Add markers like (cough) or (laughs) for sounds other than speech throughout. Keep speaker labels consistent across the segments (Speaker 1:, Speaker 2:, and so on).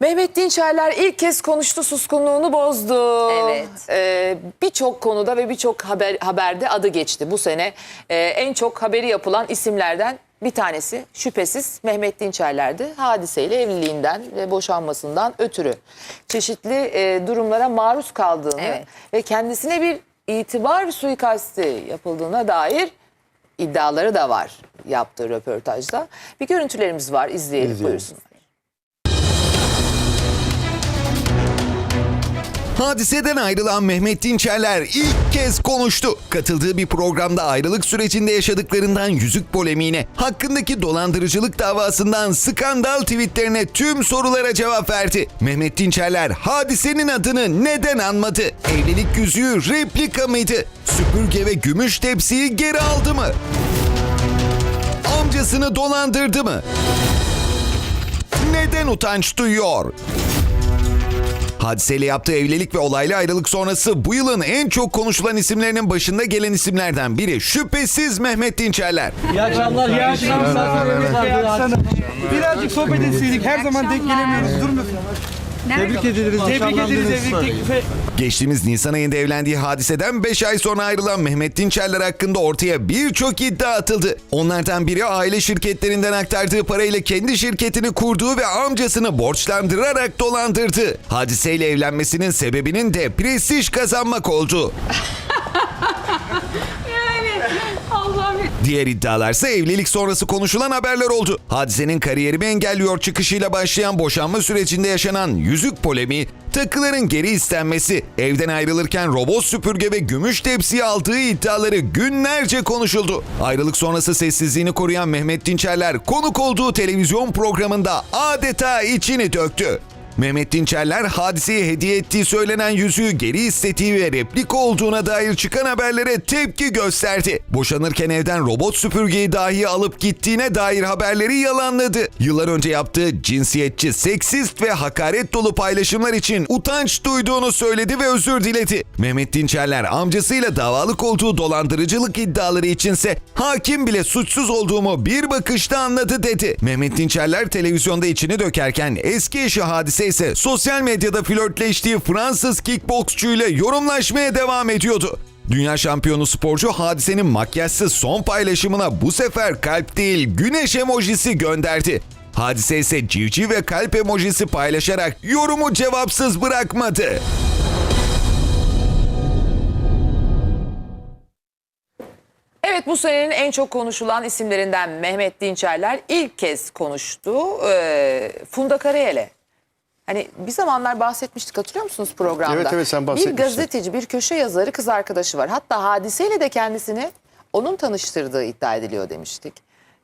Speaker 1: Mehmet Dinçerler ilk kez konuştu suskunluğunu bozdu.
Speaker 2: Evet.
Speaker 1: Ee, birçok konuda ve birçok haber, haberde adı geçti. Bu sene e, en çok haberi yapılan isimlerden bir tanesi şüphesiz Mehmet Dinçerler'di. Hadiseyle evliliğinden ve boşanmasından ötürü çeşitli e, durumlara maruz kaldığını
Speaker 2: Evet.
Speaker 1: ve kendisine bir itibar suikasti yapıldığına dair iddiaları da var yaptığı röportajda. Bir görüntülerimiz var izleyelim,
Speaker 3: İzleyelim.
Speaker 1: buyursunlar.
Speaker 4: Hadiseden ayrılan Mehmet Dinçerler ilk kez konuştu. Katıldığı bir programda ayrılık sürecinde yaşadıklarından yüzük polemiğine, hakkındaki dolandırıcılık davasından skandal tweetlerine tüm sorulara cevap verdi. Mehmet Dinçerler hadisenin adını neden anmadı? Evlilik yüzüğü replika mıydı? Süpürge ve gümüş tepsiyi geri aldı mı? Amcasını dolandırdı mı? Neden utanç duyuyor? Hadiseyle yaptığı evlilik ve olaylı ayrılık sonrası bu yılın en çok konuşulan isimlerinin başında gelen isimlerden biri şüphesiz Mehmet Dinçerler.
Speaker 5: İyi akşamlar. İyi akşamlar. Birazcık sohbet etseydik. Her zaman denk gelemiyoruz. Durmuyorsun. Tebrik ederiz. Tebrik ederiz evlilik teklifi.
Speaker 4: Geçtiğimiz Nisan ayında evlendiği hadiseden 5 ay sonra ayrılan Mehmet Dinçerler hakkında ortaya birçok iddia atıldı. Onlardan biri aile şirketlerinden aktardığı parayla kendi şirketini kurduğu ve amcasını borçlandırarak dolandırdı. Hadiseyle evlenmesinin sebebinin de prestij kazanmak oldu. (laughs) Diğer iddialarsa evlilik sonrası konuşulan haberler oldu. Hadisenin kariyerimi engelliyor çıkışıyla başlayan boşanma sürecinde yaşanan yüzük polemiği, takıların geri istenmesi, evden ayrılırken robot süpürge ve gümüş tepsiyi aldığı iddiaları günlerce konuşuldu. Ayrılık sonrası sessizliğini koruyan Mehmet Dinçerler konuk olduğu televizyon programında adeta içini döktü. Mehmet Dinçerler hadiseye hediye ettiği söylenen yüzüğü geri istediği ve replik olduğuna dair çıkan haberlere tepki gösterdi. Boşanırken evden robot süpürgeyi dahi alıp gittiğine dair haberleri yalanladı. Yıllar önce yaptığı cinsiyetçi, seksist ve hakaret dolu paylaşımlar için utanç duyduğunu söyledi ve özür diledi. Mehmet Dinçerler amcasıyla davalık olduğu dolandırıcılık iddiaları içinse hakim bile suçsuz olduğumu bir bakışta anladı dedi. Mehmet Dinçerler televizyonda içini dökerken eski eşi hadise ise sosyal medyada flörtleştiği Fransız kickboksçuyla yorumlaşmaya devam ediyordu. Dünya şampiyonu sporcu hadisenin makyajsız son paylaşımına bu sefer kalp değil güneş emojisi gönderdi. Hadise ise civciv ve kalp emojisi paylaşarak yorumu cevapsız bırakmadı.
Speaker 1: Evet bu senenin en çok konuşulan isimlerinden Mehmet Dinçerler ilk kez konuştu. Ee, Funda Karayel'e. Hani bir zamanlar bahsetmiştik hatırlıyor musunuz programda?
Speaker 3: Evet, evet, sen
Speaker 1: Bir
Speaker 3: bahsetmiştin.
Speaker 1: gazeteci, bir köşe yazarı kız arkadaşı var. Hatta hadiseyle de kendisini onun tanıştırdığı iddia ediliyor demiştik.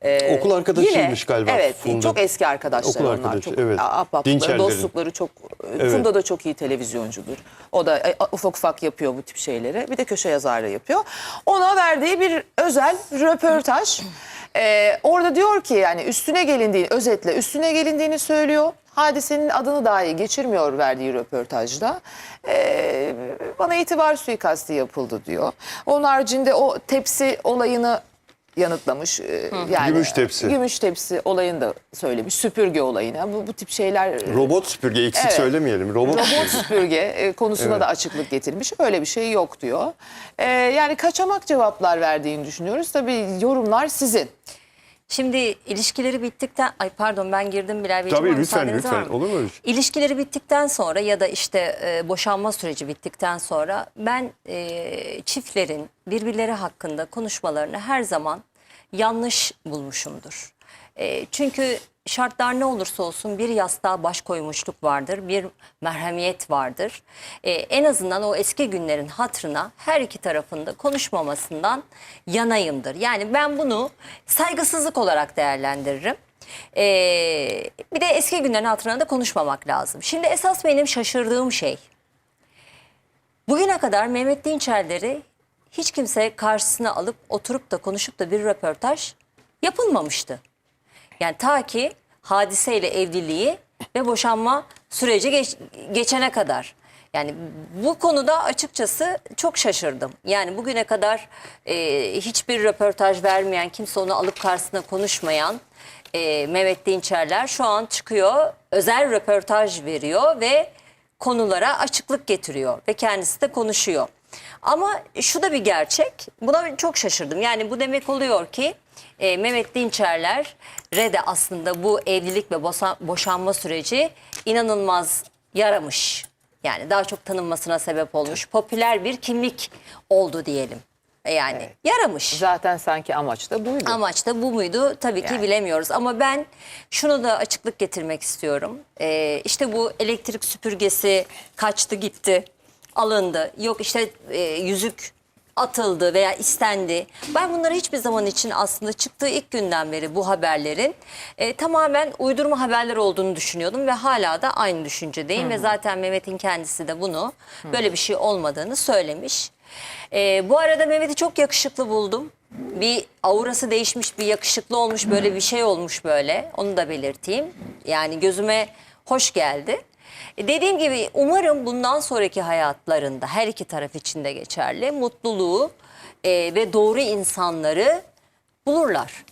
Speaker 1: Ee,
Speaker 3: Okul arkadaşıymış galiba
Speaker 1: Evet
Speaker 3: Funda.
Speaker 1: çok eski arkadaşlar
Speaker 3: Okul
Speaker 1: onlar.
Speaker 3: arkadaşı,
Speaker 1: çok
Speaker 3: evet.
Speaker 1: ahbaplıkları, dostlukları çok.
Speaker 3: Evet.
Speaker 1: Funda da çok iyi televizyoncudur. O da e, ufak ufak yapıyor bu tip şeyleri. Bir de köşe yazarlığı yapıyor. Ona verdiği bir özel röportaj. Ee, orada diyor ki yani üstüne gelindiğini özetle üstüne gelindiğini söylüyor. Hadisenin adını dahi geçirmiyor verdiği röportajda. Ee, bana itibar suikasti yapıldı diyor. Onun haricinde o tepsi olayını yanıtlamış. Ee, Yani
Speaker 3: Gümüş tepsi.
Speaker 1: Gümüş tepsi olayını da söylemiş. Süpürge olayını. Bu, bu tip şeyler
Speaker 3: Robot süpürge eksik
Speaker 1: Evet.
Speaker 3: söylemeyelim. Robot,
Speaker 1: Robot
Speaker 3: süpürge.
Speaker 1: süpürge e, konusuna da açıklık getirmiş. Öyle bir şey yok diyor. E, yani kaçamak cevaplar verdiğini düşünüyoruz. Tabii yorumlar sizin.
Speaker 2: Şimdi ilişkileri bittikten ay pardon ben girdim Bilal Beyciğim
Speaker 3: Tabii lütfen lütfen.
Speaker 2: var mı?
Speaker 3: Olur mu şey?
Speaker 2: İlişkileri bittikten sonra ya da işte e, boşanma süreci bittikten sonra ben e, çiftlerin birbirleri hakkında konuşmalarını her zaman yanlış bulmuşumdur. E, çünkü şartlar ne olursa olsun bir yastığa baş koymuşluk vardır, bir merhamiyet vardır. E, en azından o eski günlerin hatırına her iki tarafında konuşmamasından yanayımdır. Yani ben bunu saygısızlık olarak değerlendiririm. Ee, bir de eski günlerin hatırına da konuşmamak lazım. Şimdi esas benim şaşırdığım şey bugüne kadar Mehmet Dinçerleri hiç kimse karşısına alıp oturup da konuşup da bir röportaj yapılmamıştı. Yani ta ki hadiseyle evliliği ve boşanma süreci geç- geçene kadar. Yani bu konuda açıkçası çok şaşırdım. Yani bugüne kadar e, hiçbir röportaj vermeyen, kimse onu alıp karşısına konuşmayan e, Mehmet Dinçerler şu an çıkıyor, özel röportaj veriyor ve konulara açıklık getiriyor ve kendisi de konuşuyor. Ama şu da bir gerçek, buna çok şaşırdım. Yani bu demek oluyor ki e, Mehmet Dinçerler'e de aslında bu evlilik ve boşa- boşanma süreci inanılmaz yaramış. Yani daha çok tanınmasına sebep olmuş. Popüler bir kimlik oldu diyelim. Yani yaramış.
Speaker 1: Zaten sanki amaç da buydu.
Speaker 2: Amaç da bu muydu? Tabii ki
Speaker 1: Yani.
Speaker 2: bilemiyoruz. Ama ben şunu da açıklık getirmek istiyorum. Ee, işte bu elektrik süpürgesi kaçtı gitti, alındı. Yok işte e, yüzük atıldı veya istendi. Ben bunları hiçbir zaman için aslında çıktığı ilk günden beri bu haberlerin e, tamamen uydurma haberler olduğunu düşünüyordum ve hala da aynı düşüncedeyim ve zaten Mehmet'in kendisi de bunu böyle bir şey olmadığını söylemiş. E, bu arada Mehmet'i çok yakışıklı buldum. Bir aurası değişmiş, bir yakışıklı olmuş, böyle bir şey olmuş böyle. Onu da belirteyim. Yani gözüme hoş geldi. Dediğim gibi umarım bundan sonraki hayatlarında her iki taraf için de geçerli. Mutluluğu e, ve doğru insanları bulurlar.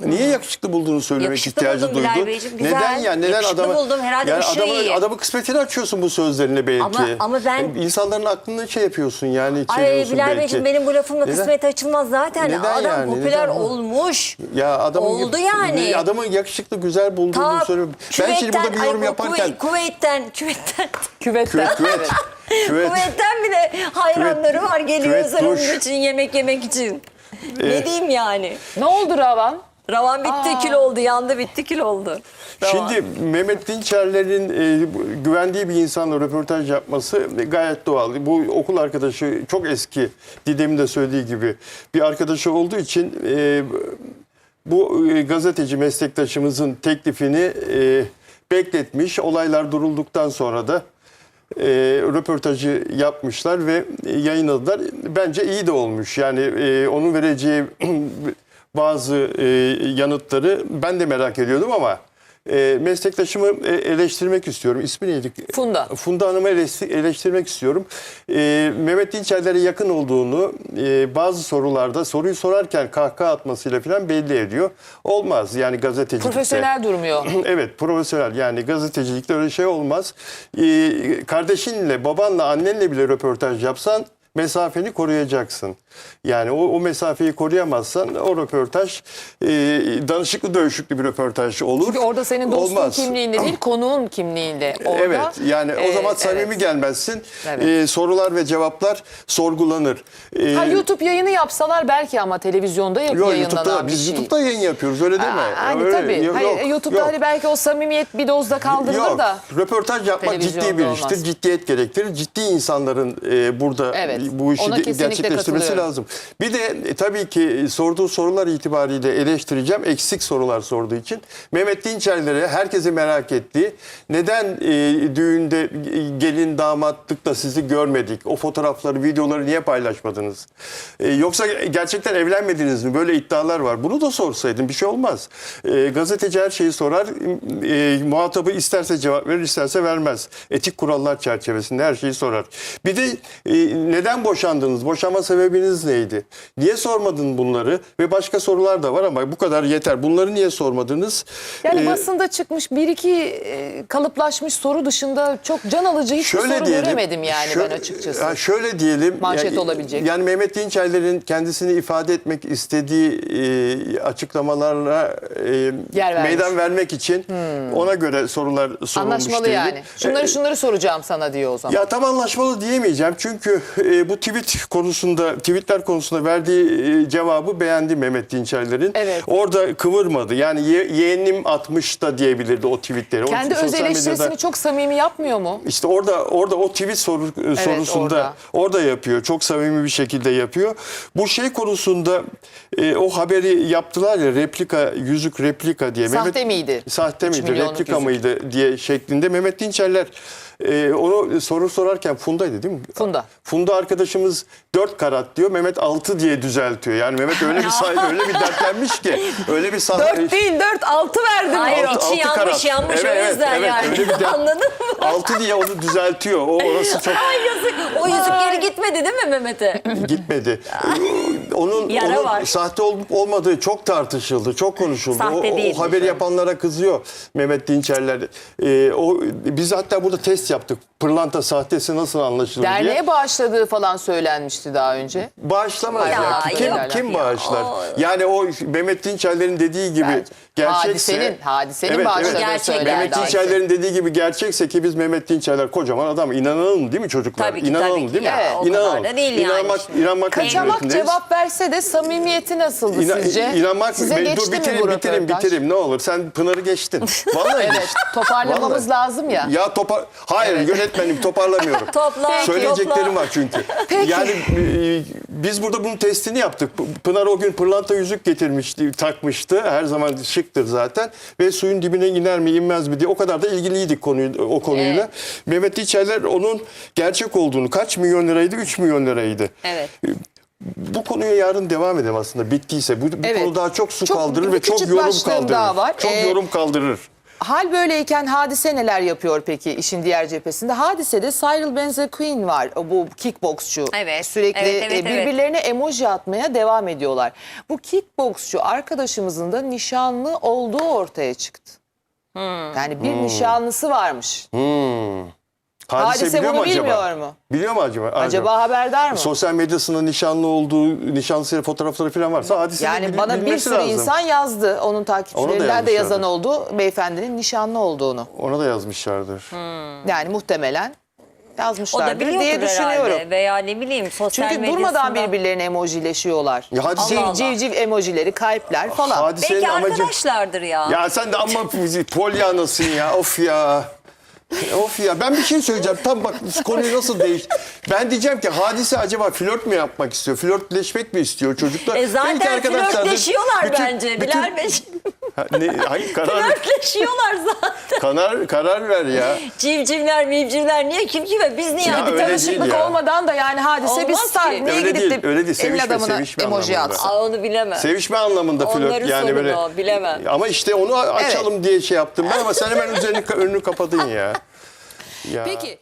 Speaker 3: Niye yakışıklı bulduğunu söylemek
Speaker 2: Yakışıklı
Speaker 3: ihtiyacı
Speaker 2: buldum
Speaker 3: duydun?
Speaker 2: Beyciğim, güzel.
Speaker 3: Neden ya? Neden
Speaker 2: Yakışıklı
Speaker 3: adamı
Speaker 2: buldum, herhalde
Speaker 3: yani adamı,
Speaker 2: iyi.
Speaker 3: adamı kısmetini açıyorsun bu sözlerine belki.
Speaker 2: Ama- ama ben-
Speaker 3: insanların aklını şey yapıyorsun yani
Speaker 2: Ay Bilal. Beyciğim benim bu lafımla
Speaker 3: Neden?
Speaker 2: kısmet açılmaz zaten.
Speaker 3: Neden
Speaker 2: Adam
Speaker 3: yani?
Speaker 2: popüler
Speaker 3: Neden
Speaker 2: olmuş.
Speaker 3: Ya adamın
Speaker 2: Oldu yani.
Speaker 3: Adamı yakışıklı güzel bulduğunu
Speaker 2: Ta
Speaker 3: söylüyorum. Ben şimdi burada bir
Speaker 2: ay,
Speaker 3: yorum
Speaker 2: bu
Speaker 3: yaparken
Speaker 2: Kuvey- Kuveyt'ten, Küvet'ten,
Speaker 1: Küvetten.
Speaker 3: küvet küvet küvet (laughs)
Speaker 2: Kuveyt'ten bile hayranları var geliyor
Speaker 3: küvet
Speaker 2: özel onun
Speaker 3: duş.
Speaker 2: için yemek yemek için. Ne diyeyim yani?
Speaker 1: ne oldu Ravan?
Speaker 2: Ravan bitti kül oldu, yandı bitti kül oldu. Ravan.
Speaker 3: Şimdi Mehmet Dinçerler'in e, güvendiği bir insanla röportaj yapması gayet doğal. Bu okul arkadaşı çok eski Didem'in de söylediği gibi bir arkadaşı olduğu için e, bu e, gazeteci meslektaşımızın teklifini e, bekletmiş. Olaylar durulduktan sonra da e, röportajı yapmışlar ve yayınladılar. Bence iyi de olmuş. Yani e, onun vereceği (clears throat) bazı e, yanıtları ben de merak ediyordum ama e, meslektaşımı e, eleştirmek istiyorum. İsmi neydi?
Speaker 1: Funda.
Speaker 3: Funda Hanım'ı eleşti- eleştirmek istiyorum. E, Mehmet Dinçerler'e yakın olduğunu e, bazı sorularda soruyu sorarken kahkaha atmasıyla falan belli ediyor. Olmaz yani gazetecilikte.
Speaker 1: Profesyonel (clears throat) durmuyor.
Speaker 3: Evet profesyonel yani gazetecilikte öyle şey olmaz. Ee, kardeşinle, babanla, annenle bile röportaj yapsan mesafeni koruyacaksın. Yani o, o mesafeyi koruyamazsan o röportaj e, danışıklı dövüşüklü bir röportaj olur.
Speaker 1: Çünkü orada senin dostun
Speaker 3: Olmaz.
Speaker 1: kimliğinde değil, (clears throat) konuğun kimliğinde. Orada,
Speaker 3: Evet yani o
Speaker 1: e,
Speaker 3: zaman samimi
Speaker 1: evet.
Speaker 3: gelmezsin.
Speaker 1: Evet.
Speaker 3: Ee, sorular ve cevaplar sorgulanır. Ee,
Speaker 1: Ha YouTube yayını yapsalar belki ama televizyonda yap-
Speaker 3: Yok
Speaker 1: yayınlanan
Speaker 3: YouTube'da
Speaker 1: bir
Speaker 3: biz
Speaker 1: şey.
Speaker 3: YouTube'da yayın yapıyoruz öyle değil mi?
Speaker 1: Aa, Hani
Speaker 3: Öyle-
Speaker 1: tabii.
Speaker 3: yok,
Speaker 1: Hayır, YouTube'da
Speaker 3: yok.
Speaker 1: hani belki o samimiyet bir dozda kaldırılır
Speaker 3: Yok,
Speaker 1: da.
Speaker 3: röportaj yapmak ciddi bir
Speaker 1: olmaz.
Speaker 3: iştir. Ciddiyet gerektirir. Ciddi insanların e, burada
Speaker 1: Evet,
Speaker 3: bu işi
Speaker 1: ona
Speaker 3: gerçekleştirmesi lazım. Bir de e, tabii ki sorduğu sorular itibariyle eleştireceğim. Eksik sorular sorduğu için. Mehmet Dinçerler'e herkesi merak ettiği neden e, düğünde e, gelin damatlıkta sizi görmedik? O fotoğrafları, videoları niye paylaşmadınız? E, yoksa gerçekten evlenmediniz mi? Böyle iddialar var. Bunu da sorsaydın bir şey olmaz. E, gazeteci her şeyi sorar. E, muhatabı isterse cevap verir, isterse vermez. Etik kurallar çerçevesinde her şeyi sorar. Bir de e, neden boşandınız? Boşanma sebebiniz neydi? Niye sormadın bunları? Ve başka sorular da var ama bu kadar yeter. Bunları niye sormadınız?
Speaker 1: Yani
Speaker 3: E,
Speaker 1: basında çıkmış bir iki e, kalıplaşmış soru dışında çok can alıcı hiçbir soru göremedim yani
Speaker 3: şö-
Speaker 1: ben açıkçası.
Speaker 3: Ha, şöyle diyelim.
Speaker 1: Manşet
Speaker 3: yani,
Speaker 1: olabilecek.
Speaker 3: Yani Mehmet Dinçerler'in kendisini ifade etmek istediği e, açıklamalarla e,
Speaker 1: Yer
Speaker 3: meydan vermek için ona göre sorular sorulmuş
Speaker 1: Anlaşmalı
Speaker 3: diyelim.
Speaker 1: yani. Şunları
Speaker 3: E,
Speaker 1: şunları soracağım sana diyor o zaman.
Speaker 3: ya tam anlaşmalı diyemeyeceğim çünkü e, bu tweet konusunda, tweetler konusunda verdiği e, cevabı beğendi Mehmet Dinçerler'in.
Speaker 1: Evet.
Speaker 3: Orada kıvırmadı. Yani ye, yeğenim 60 da diyebilirdi o tweetleri.
Speaker 1: Kendi öz eleştirisini
Speaker 3: medyada-
Speaker 1: çok samimi yapmıyor mu?
Speaker 3: işte orada orada o tweet soru, sorusunda
Speaker 1: orada.
Speaker 3: orada. yapıyor. Çok samimi bir şekilde yapıyor. Bu şey konusunda e, o haberi yaptılar ya replika yüzük replika diye.
Speaker 1: Sahte miydi?
Speaker 3: Sahte miydi? Replika
Speaker 1: yüzük.
Speaker 3: mıydı diye şeklinde Mehmet Dinçerler e, onu soru sorarken Funda'ydı değil mi?
Speaker 1: Funda.
Speaker 3: Funda arkadaşımız 4 karat diyor. Mehmet 6 diye düzeltiyor. Yani Mehmet öyle bir (laughs) say- öyle bir dertlenmiş ki öyle bir sahne.
Speaker 1: Dört değil dört altı verdim
Speaker 2: Hayır
Speaker 1: diyor.
Speaker 2: içi yanmış yanmış o yüzden yani.
Speaker 3: Öyle bir der-
Speaker 2: Anladın mı?
Speaker 3: 6 diye onu düzeltiyor. O orası (laughs) çok
Speaker 2: Ay yazık. O yüzük geri gitmedi değil mi Mehmet'e?
Speaker 3: gitmedi. Onun,
Speaker 2: Yara
Speaker 3: onun
Speaker 2: var.
Speaker 3: sahte olup olmadığı çok tartışıldı, çok konuşuldu.
Speaker 2: Sahte
Speaker 3: o, o
Speaker 2: o.
Speaker 3: yapanlara kızıyor Mehmet Dinçerler. Ee, o biz hatta burada test yaptık. Pırlanta sahtesi nasıl anlaşılır diye.
Speaker 1: Derneğe bağışladığı falan söylenmişti daha önce.
Speaker 3: Bağışlamaz ya.
Speaker 2: Ya,
Speaker 3: Kim,
Speaker 1: yok
Speaker 3: kim
Speaker 2: ya.
Speaker 3: bağışlar?
Speaker 2: O-
Speaker 3: Yani o Mehmet Dinçerler'in dediği gibi
Speaker 1: Bence.
Speaker 3: gerçekse...
Speaker 1: Hadisenin- hadisenin
Speaker 3: evet,
Speaker 1: bağışladığı
Speaker 3: evet.
Speaker 2: Gerçek.
Speaker 1: söylendi.
Speaker 3: Mehmet. Dinçerler'in dediği gibi gerçekse ki biz Mehmet Dinçerler kocaman adam. İnanalım değil mi çocuklar?
Speaker 2: Tabii ki,
Speaker 3: İnanalım
Speaker 2: tabii ki.
Speaker 3: değil mi?
Speaker 2: Evet, o kadar
Speaker 3: İnanalım.
Speaker 2: da değil yani
Speaker 3: İnanmak,
Speaker 2: şimdi.
Speaker 3: inanmak
Speaker 1: Kaçamak cevap verse de samimiyeti nasıldı
Speaker 3: İna-
Speaker 1: sizce?
Speaker 3: İnanmak,
Speaker 1: Size
Speaker 3: ben-
Speaker 1: geçti
Speaker 3: dur
Speaker 1: mi bu
Speaker 3: bitirin
Speaker 1: röportaj?
Speaker 3: ne olur. Sen Pınar'ı geçtin. Vallahi
Speaker 1: Evet
Speaker 3: geçtin.
Speaker 1: toparlamamız
Speaker 3: Vallahi.
Speaker 1: lazım ya.
Speaker 3: Ya topar... Hayır yönetmenim toparlamıyorum. (laughs)
Speaker 2: Topla, Peki.
Speaker 3: Söyleyeceklerim
Speaker 2: topla.
Speaker 3: var çünkü. Yani e, biz burada bunun testini yaptık. P- Pınar o gün pırlanta yüzük getirmişti, takmıştı. Her zaman şıktır zaten. Ve suyun dibine iner mi inmez mi diye o kadar da ilgiliydik konuyu, o konuyla. Mehmet İçerler onun gerçek olduğunu kaç milyon liraydı? 3 milyon liraydı.
Speaker 2: Evet.
Speaker 3: Bu konuya yarın devam edelim aslında bittiyse. Bu, bu
Speaker 1: Evet.
Speaker 3: konu daha çok su
Speaker 1: Çok-
Speaker 3: kaldırır ve çok yorum kaldırır.
Speaker 1: daha var.
Speaker 3: Çok
Speaker 1: Ee,
Speaker 3: yorum kaldırır.
Speaker 1: Hal böyleyken Hadise neler yapıyor peki işin diğer cephesinde? Hadisede Cyril Benzequin var bu kickboksçu.
Speaker 2: Evet,
Speaker 1: Sürekli
Speaker 2: evet, evet,
Speaker 1: e, birbirlerine emoji atmaya devam ediyorlar. Bu kickboksçu arkadaşımızın da nişanlı olduğu ortaya çıktı. Yani bir nişanlısı varmış. Hadise
Speaker 3: biliyor
Speaker 1: bunu
Speaker 3: mu acaba?
Speaker 1: bilmiyor mu?
Speaker 3: Biliyor mu acaba?
Speaker 1: Acaba haberdar mı?
Speaker 3: Sosyal medyasında nişanlı olduğu, nişanlısıyla fotoğrafları falan varsa hadise
Speaker 1: Yani bana bir sürü insan yazdı. Onun takipçilerinden de yazan oldu. Beyefendinin nişanlı olduğunu.
Speaker 3: Ona da yazmışlardır.
Speaker 1: Yani muhtemelen
Speaker 2: O
Speaker 1: yazmışlardır
Speaker 2: da biliyordur
Speaker 1: diye düşünüyorum.
Speaker 2: herhalde. Veya ne bileyim sosyal
Speaker 1: Çünkü
Speaker 2: medyasında.
Speaker 1: durmadan birbirlerine emojileşiyorlar.
Speaker 3: Ya hadise-
Speaker 2: Allah
Speaker 1: civ civ emojileri, kalpler falan.
Speaker 3: Hadisenin
Speaker 2: Belki
Speaker 3: amacı...
Speaker 2: arkadaşlardır ya.
Speaker 3: Ya sen de amma (laughs) polyanasın ya of ya. Of ya ben bir şey söyleyeceğim. Tam bak konuyu nasıl değiş. Ben diyeceğim ki hadise acaba flört mü yapmak istiyor? Flörtleşmek mi istiyor çocuklar?
Speaker 2: E zaten flörtleşiyorlar bence
Speaker 3: bütün-
Speaker 2: Bilal Bey.
Speaker 3: Ne, hayır karar,
Speaker 2: flörtleşiyorlar zaten.
Speaker 3: karar, karar ver ya.
Speaker 2: Civcivler mivcivler niye kim kime biz niye?
Speaker 3: Ya öyle
Speaker 2: tanışıklık.
Speaker 1: Olmadan da yani hadise bir
Speaker 2: Olmaz
Speaker 1: star.
Speaker 2: ki.
Speaker 1: Niye
Speaker 3: Öyle
Speaker 1: gidip
Speaker 3: değil,
Speaker 1: de
Speaker 3: öyle değil. Sevişme,
Speaker 1: adamına
Speaker 3: sevişme
Speaker 1: emoji
Speaker 3: anlamında.
Speaker 1: atsın?
Speaker 2: Aa, onu bilemem.
Speaker 3: Sevişme anlamında flört
Speaker 2: Onların
Speaker 3: yani böyle.
Speaker 2: o, bilemem.
Speaker 3: Ama işte onu açalım diye şey yaptım ben ama sen hemen (laughs) üzerini önünü kapadın ya. ya.
Speaker 1: Peki